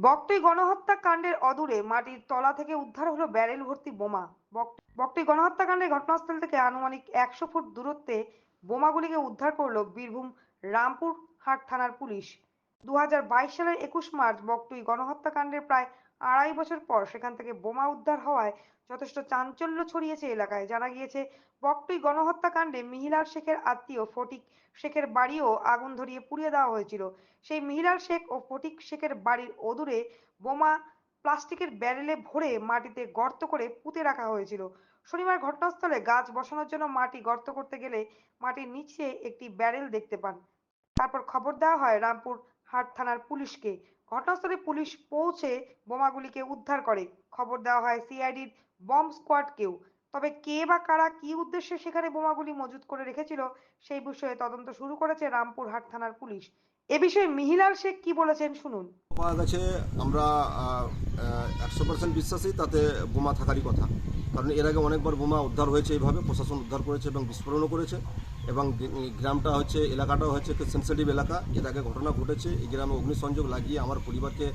বকটুই গণহত্যা কাণ্ডের অদূরে মাটির তলা থেকে উদ্ধার হলো ব্যারেল ভর্তি বোমা। বক- গণহত্যা গণহত্যাকাণ্ডের ঘটনাস্থল থেকে আনুমানিক একশো ফুট দূরত্বে বোমাগুলিকে উদ্ধার করল বীরভূম রামপুর হাট থানার পুলিশ। দু হাজার বাইশ সালের একুশ মার্চ বকটুই গণহত্যাকাণ্ডের প্রায় আড়াই বছর পর সেখান থেকে বোমা উদ্ধার হওয়ায় যথেষ্ট চাঞ্চল্য ছড়িয়েছে এলাকায়। জানা গিয়েছে বকটুই গণহত্যাকাণ্ডে মিহিলাল শেখের আত্মীয় ফটিক শেখের বাড়িও আগুন ধরিয়ে পুড়িয়ে দেওয়া হয়েছিল। সেই মিহিলাল শেখ ও ফটিক শেখের বাড়ির অদূরে বোমা প্লাস্টিকের ব্যারেলে ভরে মাটিতে গর্ত করে পুঁতে রাখা হয়েছিল। শনিবার ঘটনাস্থলে গাছ বসানোর জন্য মাটি গর্ত করতে গেলে মাটির নিচে একটি ব্যারেল দেখতে পান। তারপর খবর দেওয়া হয় রামপুর হাট থানার পুলিশকে। ঘটনাস্থলে পুলিশ পৌঁছে বোমাগুলিকে উদ্ধার করে। খবর দেওয়া হয় সিআইডির বম্ব স্কোয়াডকেও। তবে কে বা কারা কি উদ্দেশ্যে সেখানে বোমাগুলি মজুত করে রেখেছিল সেই বিষয়ে তদন্ত শুরু করেছে রামপুরহাট থানার পুলিশ। এ বিষয়ে মিহিলাল শেখ কি বলেছেন শুনুন। পাওয়া গেছে আমরা একশো পার্সেন্ট বিশ্বাসী, তাতে বোমা থাকারই কথা। কারণ এর আগে অনেকবার বোমা উদ্ধার হয়েছে এইভাবে, প্রশাসন উদ্ধার করেছে এবং বিস্ফোরণও করেছে। এবং গ্রাম- গ্রামটা হচ্ছে, এলাকাটাও হচ্ছে একটু সেন্সিটিভ এলাকা। এর আগে ঘটনা ঘটেছে, এই গ্রামে অগ্নিসংযোগ লাগিয়ে আমার পরিবারকে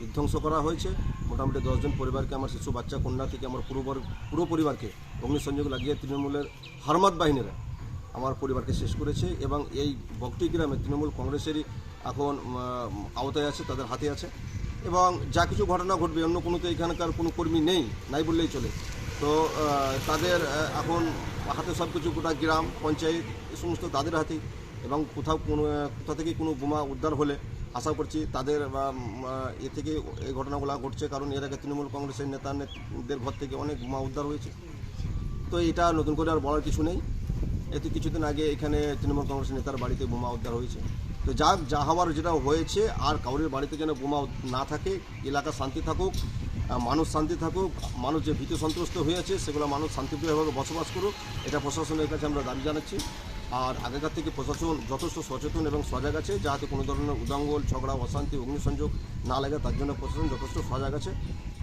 বিধ্বংস করা হয়েছে। মোটামুটি দশজন পরিবারকে, আমার শিশু, বাচ্চা, কন্যা থেকে আমার পর- পুরো পরিবারকে অগ্নিসংযোগ লাগিয়ে তৃণমূলের হারমাত বাহিনীরা আমার পরিবারকে শেষ করেছে এবং এই বকটি গ্রামে তৃণমূল কংগ্রেসেরই এখন আওতায় আছে, তাদের হাতে আছে। এবং যা কিছু ঘটনা ঘটবে, অন্য কোনো তো এখানকার কোনো কর্মী নেই, নাই বললেই চলে। তো তাদের এখন হাতে সব কিছু, গোটা গ্রাম, পঞ্চায়েত, এ সমস্ত তাদের হাতেই এবং কোথাও কোনো, কোথা থেকে কোনো বোমা উদ্ধার হলে আশা করছি তাদের এ থেকে এই ঘটনাগুলো ঘটছে। কারণ এর আগে তৃণমূল কংগ্রেসের নেতা, নেত্রীদের ঘর থেকে অনেক বোমা উদ্ধার হয়েছে। তো এটা নতুন করে আর বলার কিছু নেই। এতে কিছুদিন আগে এখানে তৃণমূল কংগ্রেসের নেতার বাড়িতে বোমা উদ্ধার হয়েছে। তো যা যা হওয়ার যেটা হয়েছে, আর কাউরের বাড়িতে যেন বোমা না থাকে, এলাকা শান্তি থাকুক মানুষ শান্তি থাকুক মানুষ যে ভীতি সন্ত্রস্ত হয়ে আছে সেগুলো মানুষ শান্তিপ্রিয়ভাবে বসবাস করুক এটা প্রশাসনের কাছে আমরা দাবি জানাচ্ছি। আর আগেকার থেকে প্রশাসন যথেষ্ট সচেতন এবং সজাগ আছে যাতে কোনো ধরনের উদাঙ্গল ঝগড়া অশান্তি অগ্নিসংযোগ না লাগে তার জন্য প্রশাসন যথেষ্ট সজাগ আছে।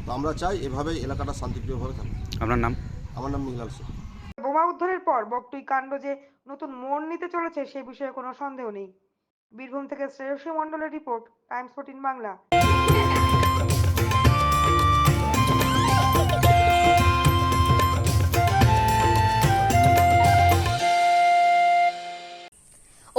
তো আমরা চাই এভাবে এলাকাটা শান্তিপ্রিয়ভাবে থাকুক। আপনার নাম? আমার নাম মিহিলাল শেখ বোমা উদ্ধারের পর বকটুই কাণ্ড যে নতুন মোড় নিতে চলেছে সে বিষয়ে কোনো সন্দেহ নেই। বীরভূম থেকে শ্রেয়সী মণ্ডলের রিপোর্ট টাইমস ফোর্টিন বাংলা।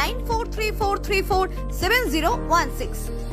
9434347016.